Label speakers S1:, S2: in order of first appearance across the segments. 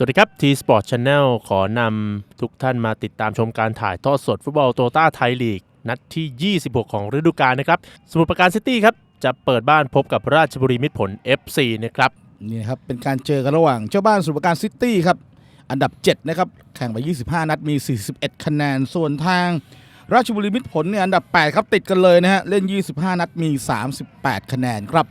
S1: สวัสดีครับ T Sport Channel ขอนำทุกท่านมาติดตามชมการถ่ายทอดสดฟุตบอลโตต้าไทยลีก นัดที่ 26 ของฤดูกาลนะครับ สมุทรปราการซิตี้ครับ จะเปิดบ้านพบกับราชบุรีมิตรผล FC นะครับ
S2: นี่ครับ เป็นการเจอกันระหว่างเจ้าบ้านสมุทรปราการซิตี้ครับ อันดับ 7 นะครับ แข่งไป 25 นัดมี 41 คะแนน ส่วนทางราชบุรีมิตรผลเนี่ยอันดับ 8 ครับติดกันเลยนะฮะเล่น 25 นัดมี 38 คะแนนครับ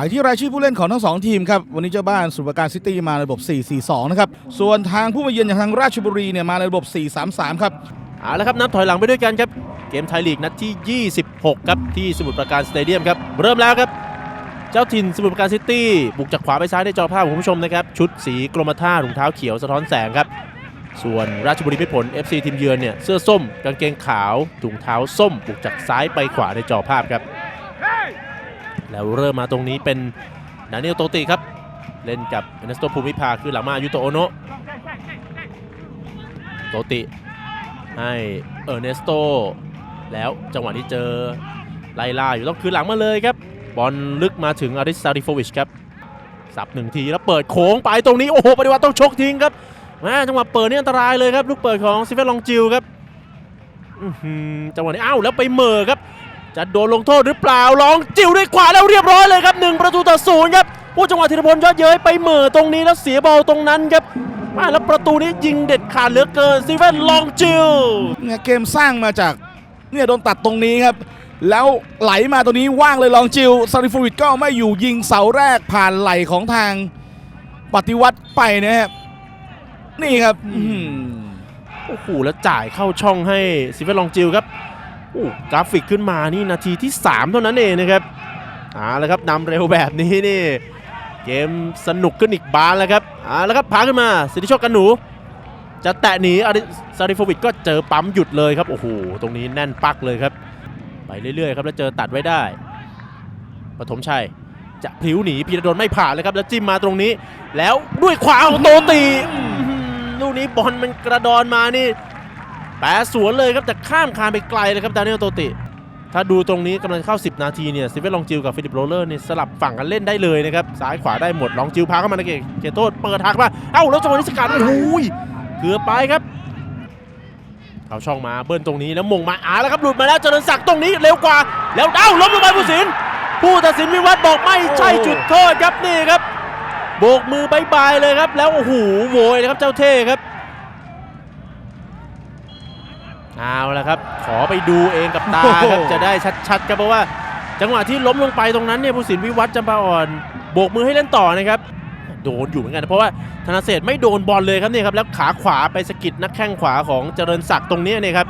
S2: ไปที่รายชื่อผู้เล่นของทั้ง2ทีมครับ วันนี้เจ้าบ้านสมุทรปราการซิตี้มาในระบบ 4-4-2 นะครับ ส่วนทางผู้มาเยือนอย่างทางราชบุรีเนี่ยมาในระบบ 4-3-3 ครับ
S1: เอาละครับนับถอยหลังไปด้วยกันครับ เกมไทยลีกนัดที่ 26 ครับที่สมุทรปราการสเตเดียมครับ เริ่มแล้วครับ เจ้าถิ่นสมุทรปราการซิตี้บุกจากขวาไปซ้ายในจอภาพของคุณผู้ชมนะครับ ชุดสีกรมท่าถุงเท้าเขียวสะท้อนแสงครับ ส่วนราชบุรีมิตรผล FC ทีมเยือนเนี่ยเสื้อส้ม กางเกงขาวถุงเท้าส้มบุกจากซ้ายไปขวาในจอภาพครับ แล้วเริ่มมาตรงนี้เป็นดานิเอลโตติครับ เล่นกับเอเนสโตภูมิภาคือหลังมาอายุโตโอโนะโตติให้เออร์เนสโตแล้วจังหวะนี้เจอไล่ล่าอยู่ต้องคืนหลังมาเลยครับ บอลลึกมาถึงอาริสซาริโฟวิชครับ สับหนึ่งทีแล้วเปิดโค้งไปตรงนี้โอ้โหปฏิวัติต้องชกทิ้งครับแม่จังหวะเปิดนี่อันตรายเลยครับ ลูกเปิดของซิเฟลองจิวครับจังหวะนี้อ้าวแล้วไปเมอครับ จะโดนลงโทษหรือเปล่าลองจิวด้วยขวาแล้วเรียบร้อยเลยครับหนึ่งประตูต่อศูนย์ครับผู้จังหวะธีรพลยอดเย้ยไปเหมอตรงนี้แล้วเสียบอลตรงนั้นครับมาแล้วประตูนี้ยิงเด็ดขาดเหลือเกินซิเฟนลองจิว
S2: เนี่ยเกมสร้างมาจากเนี่ยโดนตัดตรงนี้ครับ แล้วไหลมาตรงนี้ว่างเลยลองจิวซาริฟูวิดก็ไม่อยู่ยิงเสาแรกผ่านไหลของทางปฏิวัติไปนะครับนี่ครับอื้อหือ
S1: โอ้โหแล้วจ่ายเข้าช่องให้ซิเฟลองจิลครับ โอ้กราฟิกขึ้นมานี่นาทีที่ 3 เท่านั้นเองนะครับเอาละครับนำเร็วแบบนี้นี่เกมสนุกขึ้นอีกบานแล้วครับเอาละครับพาขึ้นมาสิทธิโชคกันหนู จะแตะหนีอาริซาริโฟวิชก็เจอปั๊มหยุดเลยครับโอ้โหตรงนี้แน่นปักเลยครับ ไปเรื่อยๆครับแล้วเจอตัดไว้ได้ปฐมชัยจะพลิ้วหนีพีระดลไม่ผ่านเลยครับแล้วจิ้มมาตรงนี้ แล้วด้วยขวาของโตตีลูกนี้บอลมันกระดอนมานี่ แปะสวนเลยครับแต่ข้ามคานไปไกลเลยครับดานิเอลโตติ ถ้าดูตรงนี้กำลังเข้า 10 นาทีเนี่ยซิเวลลองจิวกับฟิลิปโรเลอร์เนี่ยสลับฝั่งกันเล่นได้เลยนะครับซ้ายขวาได้หมดลองจิวพาเข้ามาในเขตเขตโทษเปิดหักมาเอ้าแล้วจังหวะนี้สกัดโอ้ยเกือบไปครับเอาช่องมาเบิ้ลตรงนี้แล้วมงมาอาแล้วครับหลุดมาแล้วเจริญศักดิ์ตรงนี้เร็วกว่า แล้วเอ้าล้มลงไปผู้สินผู้ตัดสินวิวัฒน์บอกไม่ใช่จุดโทษครับนี่ครับโบกมือบายบายเลยครับแล้วโอ้โหโวยเลยครับเจ้าเท่ครับ เอาละครับ ขอไปดูเองกับตาครับ
S2: โอ้โห
S1: จะได้ชัดๆครับเพราะว่า จังหวะที่ล้มลงไปตรงนั้นเนี่ยผู้สินวิวัฒน์จำปาอ่อนโบกมือให้เล่นต่อนะครับโดนอยู่เหมือนกันนะเพราะว่าธนาเศรษฐ์ไม่โดนบอลเลยครับเนี่ยครับแล้วขาขวาไปสะกิดนักแข้งขวาของเจริญศักดิ์ตรงนี้เนี่ยครับ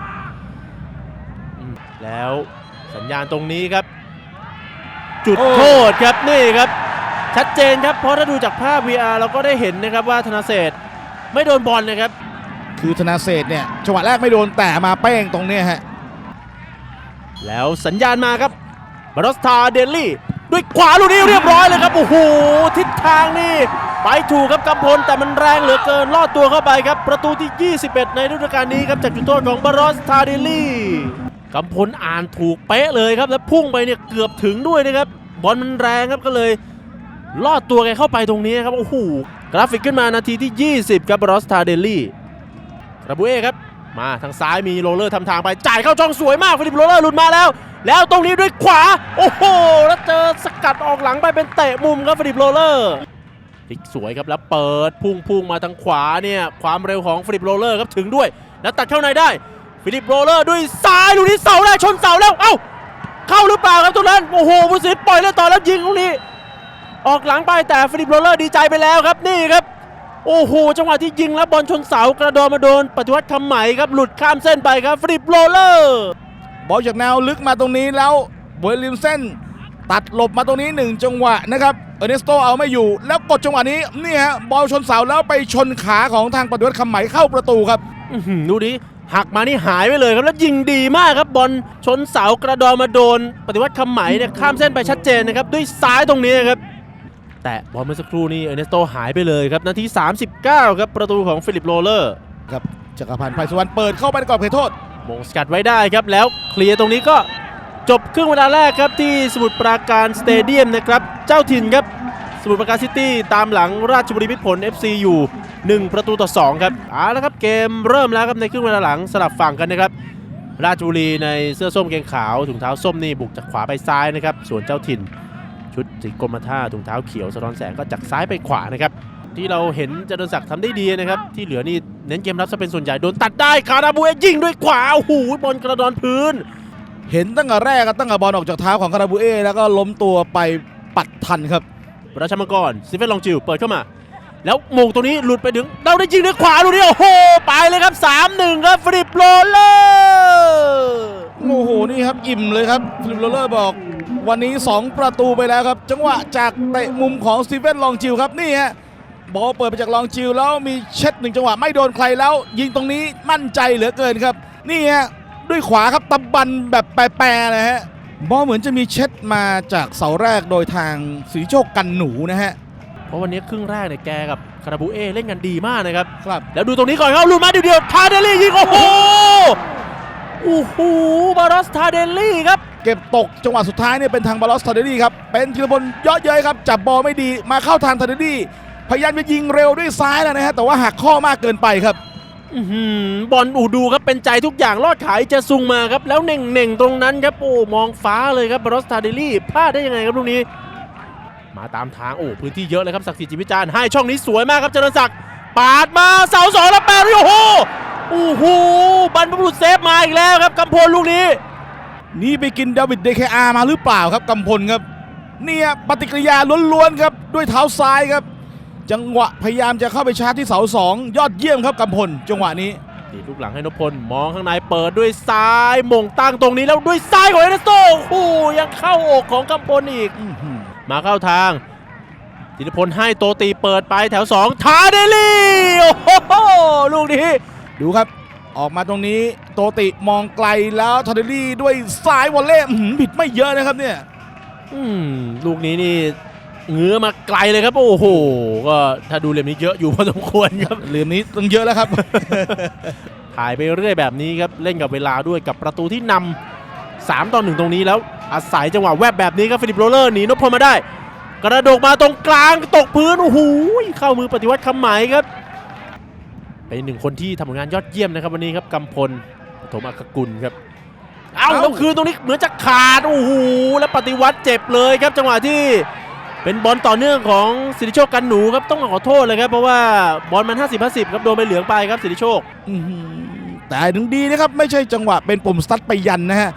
S1: อืมแล้วสัญญาณตรงนี้ครับ จุด
S2: โอ้
S1: โทษครับนี่ครับ ชัดเจนครับเพราะถ้าดูจากภาพ VR เราก็ได้เห็นนะครับว่าธนาเศรษฐ์ไม่โดนบอลนะครับ
S2: คือธนาเศรษฐ์เนี่ยจังหวะแรกไม่โดนแต่มาเป้งตรงเนี้ยฮะ
S1: แล้วสัญญาณมาครับบรอสตาเดลลี่ ด้วยขวาลูกนี้เรียบร้อยเลยครับ โอ้โห ทิศทางนี่ ไปถูกครับกำพล แต่มันแรงเหลือเกินลอดตัวเข้าไปครับ ประตูที่ 21 ในฤดูกาลนี้ครับจากจุดโทษของบรอสตาเดลลี่กำพลอ่านถูกเป๊ะเลยครับ แล้วพุ่งไปเนี่ยเกือบถึงด้วยนะครับ บอลมันแรงครับก็เลยลอดตัวแกเข้าไปตรงนี้ครับโอ้โหกราฟิกขึ้นมานาทีที่ 20 ครับบรอสตาเดลลี่ ราบูเอครับ มาทางซ้ายมีโรลเลอร์ทำทางไป จ่ายเข้าช่องสวยมากฟิลิปโรลเลอร์หลุดมาแล้ว แล้วตรงนี้ด้วยขวา โอ้โห แล้วเจอสกัดออกหลังไปเป็นเตะมุมครับฟิลิปโรลเลอร์พลิกสวยครับแล้วเปิดพุ่งพุ่งมาทางขวาเนี่ยความเร็วของฟิลิปโรลเลอร์ครับถึงด้วย แล้วตัดเข้าในได้ ฟิลิปโรลเลอร์ด้วยซ้ายลูกนี้เสาแรกชนเสาแล้วเอ้าเข้าหรือเปล่าครับตรงนั้นโอ้โหผู้สินปล่อยเล่นต่อแล้วยิงลูกนี้ ออกหลังไปแต่ฟิลิปโรลเลอร์ดีใจไปแล้วครับนี่ครับ โอ้โห จังหวะที่ยิงแล้วบอลชนเสากระโดดมาโดนปฏิวัติคำไหมครับ หลุดข้ามเส้นไปครับฟริปโรลเลอร์
S2: บอลจากแนวลึกมาตรงนี้แล้วเวลลิมเส้น ตัดหลบมาตรงนี้หนึ่งจังหวะนะครับเออร์เนสโตเอาไม่อยู่ แล้วกดจังหวะนี้นี่ฮะบอลชนเสาแล้วไปชนขาของทางปฏิวัติคำไหมเข้าประตูครับ
S1: อื้อหือดูดิหักมานี่หายไปเลยครับแล้วยิงดีมากครับบอลชนเสากระโดดมาโดน ปฏิวัติคำไหมเนี่ยข้ามเส้นไปชัดเจนนะครับด้วยซ้ายตรงนี้ครับ แต่บอลเมื่อสักครู่นี้เออร์เนสโตหายไปเลยครับ นาที 39 ครับประตูของฟิลิปโรลเลอร์
S2: ครับจักรพันธ์ไพสุวรรณเปิดเข้าไปในกรอบเขตโทษ
S1: มงสกัดไว้ได้ครับ แล้วเคลียร์ตรงนี้ก็จบครึ่งเวลาแรกครับที่สมุทรปราการสเตเดียมนะครับ เจ้าถิ่นครับ สมุทรปราการซิตี้ตามหลังราชบุรีมิตรผล FC อยู่ 1 ประตูต่อ 2 ครับเอาละครับเกมเริ่มแล้วครับในครึ่งเวลาหลังสลับฝั่งกันนะครับ ราชบุรีในเสื้อส้มเกงขาวถุงเท้าส้มนี่บุกจากขวาไปซ้ายนะครับส่วนเจ้าถิ่น ชุดสีกรมท่าถุงเท้าเขียวสะท้อนแสงก็จากซ้ายไปขวานะครับ ที่เราเห็นเจริญศักดิ์ทำได้ดีนะครับ ที่เหลือนี่เน้นเกมรับซะเป็นส่วนใหญ่โดนตัดได้คาราบูเอยิงด้วยขวาโอ้โหบอลกระดอนพื้น
S2: เห็นตั้งแต่แรกครับตั้งแต่บอลออกจากเท้าของคาราบูเอแล้วก็ล้มตัวไปปัดทันครับ
S1: ราชมังกรซิเฟนลองจิวเปิดเข้ามา แล้วโมงตรงนี้หลุดไปถึงเราได้ยิงด้วยขวาลูกนี้โอ้โหไปเลยครับ 3-1 ครับฟริปโรลเลอร์
S2: โอ้โหนี่ครับอิ่มเลยครับฟิลิปโรเลอร์บอก วันนี้ 2 ประตูไปแล้วครับ จังหวะจากเตะมุมของสตีเฟนลองจิวครับนี่ฮะบอลเปิดไปจากลองจิวแล้วมีเช็ดหนึ่งจังหวะไม่โดนใครแล้ว ยิงตรงนี้มั่นใจเหลือเกินครับ นี่ฮะด้วยขวาครับตำบันแบบแปรๆนะฮะบอลเหมือนจะมีเช็ดมาจากเสาแรกโดยทางสีโชคกันหนูนะฮะ
S1: เพราะวันนี้ครึ่งแรกเนี่ยแกกับคาราบูเอเล่นกันดีมากนะครับ
S2: ครับ
S1: แล้วดูตรงนี้ก่อนครับหลุดมาเดียวๆทาเดลลี่ยิงโอ้โห โอ้โหบารอสทาเดลลี่ครับ
S2: เก็บตกจังหวะสุดท้ายเนี่ยเป็นทางบาลอสทาเดดี้ครับ เป็นธีรพลเยอะเย้ยครับ จับบอลไม่ดีมาเข้าทางทาเดดี้พยายามจะยิงเร็วด้วยซ้ายแล้วนะฮะแต่ว่าหักข้อมากเกินไปครับ
S1: อื้อหือบอลอูดูครับเป็นใจทุกอย่างลอดขายจะซุงมาครับ แล้วเน่งเน่งๆตรงนั้นครับโอ้มองฟ้าเลยครับบารอสทาเดลลี่พลาดได้ยังไงครับลูกนี้ มาตามทางโอ้พื้นที่เยอะเลยครับศักดิ์สิทธิ์จิตวิจารณ์ให้ช่องนี้สวยมากครับเจริญศักดิ์ปาดมาเสาสองแล้วแปดโอ้โห โอ้โหบรรพบุรุษเซฟมาอีกแล้วครับกำพลลูกนี้
S2: นี่ไปกินดาวิดเดคอามาหรือเปล่าครับกำพลครับเนี่ยปฏิกิริยาล้วนๆครับด้วยเท้าซ้ายครับ จังหวะพยายามจะเข้าไปชาร์จที่เสาสองยอดเยี่ยมครับกำพลจังหวะนี้
S1: ตีลูกหลังให้นพพลมองข้างในเปิดด้วยซ้ายมงตั้งตรงนี้แล้วด้วยซ้ายของเอเนสโตโอ้โหยังเข้าอกของกำพลอีก
S2: อื้อหือ
S1: มาเข้าทางธีรพลให้โตตีเปิดไปแถว 2 ทาเดลี่ โอ้โห ลูกนี้
S2: ดูครับออกมาตรงนี้โตติมองไกลแล้วทาเดลี่ด้วยซ้ายวอลเล่อื้อหือผิดไม่เยอะนะครับเนี่ย
S1: อืมลูกนี้นี่เงื้อมาไกลเลยครับ โอ้โห ก็ถ้าดูเหลี่ยมนี้เยอะอยู่พอสมควรครับ
S2: เหลือมนี้ต้องเยอะแล้วครับ
S1: ถ่ายไปเรื่อยแบบนี้ครับ เล่นกับเวลาด้วยกับประตูที่นำ3ต่อ1ตรงนี้แล้ว อาศัยจังหวะแวบแบบนี้ครับฟิลิปโรเลอร์หนีนพพลมาได้ กระโดดมาตรงกลางตกพื้นโอ้โหเข้ามือปฏิวัติคำหมายครับ เป็นอีกหนึ่งคนที่ทำผลงานยอดเยี่ยมนะครับวันนี้ครับกำพลปฐมอักกุลครับเอา
S2: เอ้า
S1: แล้วคืนตรงนี้เหมือนจะขาดโอ้โหแล้วปฏิวัติเจ็บเลยครับ จังหวะที่เป็นบอลต่อเนื่องของสิริโชคกันหนูครับต้องขอโทษเลยครับเพราะว่าบอลมัน 50 50ครับโดนใบเหลืองไปครับสิริโชค
S2: อื้อหือแต่ถึงดีนะครับไม่ใช่จังหวะเป็นปุ่มสตัดไปยันนะฮะ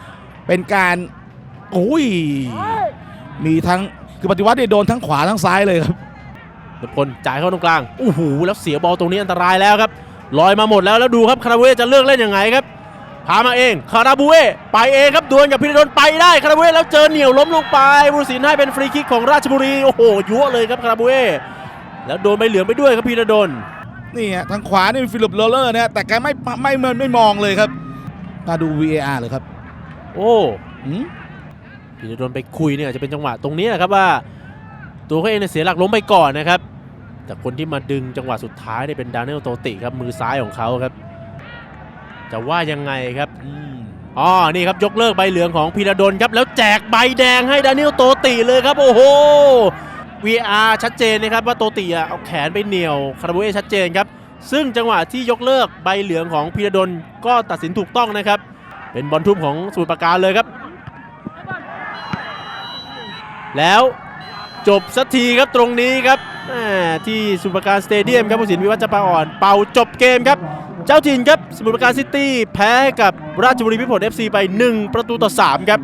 S2: เป็นการโอ้ยมีทั้งคือปฏิวัติเนี่ยโดนทั้งขวาทั้งซ้ายเลยครับ
S1: นพลจ่ายเข้าตรงกลางโอ้โหแล้วเสียบอลตรงนี้อันตรายแล้วครับลอยมาหมดแล้วแล้วดูครับคาราบูเอจะเลือกเล่นยังไงครับพามาเองคาราบูเอไปเองครับดวลกับพิรดลไปได้คาราบูเอแล้วเจอเหนียวล้มลงไปบุรุษินให้เป็นฟรีคิกของราชบุรีโอ้โหยั่วเลยครับคาราบูเอแล้วโดนใบเหลืองไปด้วยครับพิรดล
S2: นี่ฮะทางขวานี่เป็นฟิลิปโรเลอร์นะฮะแต่แกไม่ไม่ไม่ไม่มองเลยครับมาดู VAR เลยครับ
S1: โอ้
S2: หืม
S1: พิรดลไปคุยเนี่ยอาจจะเป็นจังหวะตรงนี้แหละครับว่า ตัวเขาเองเนี่ยเสียหลักล้มไปก่อนนะครับ แต่คนที่มาดึงจังหวะสุดท้ายเนี่ยเป็นดานิเอลโตติครับมือซ้ายของเขาครับ จะว่ายังไงครับ
S2: อืม
S1: อ๋อนี่ครับยกเลิกใบเหลืองของพีระดลครับแล้วแจกใบแดงให้ดานิเอลโตติเลยครับโอ้โห VR ชัดเจนนะครับว่าโตติอะเอาแขนไปเหนี่ยวคาราบูเอชัดเจนครับซึ่งจังหวะที่ยกเลิกใบเหลืองของพีระดลก็ตัดสินถูกต้องนะครับ เป็นบอลทุ่มของสมุทรปราการเลยครับ แล้วจบสักทีครับตรงนี้ครับแหม่ ที่สมุทรปราการสเตเดียมครับผู้สินวิวัฒน์จะปาอ่อน เป่าจบเกมครับ เจ้าถิ่นครับ สมุทรปราการซิตี้แพ้กับราชบุรีพิพลเอฟซีไป 1 ประตูต่อ 3 ครับ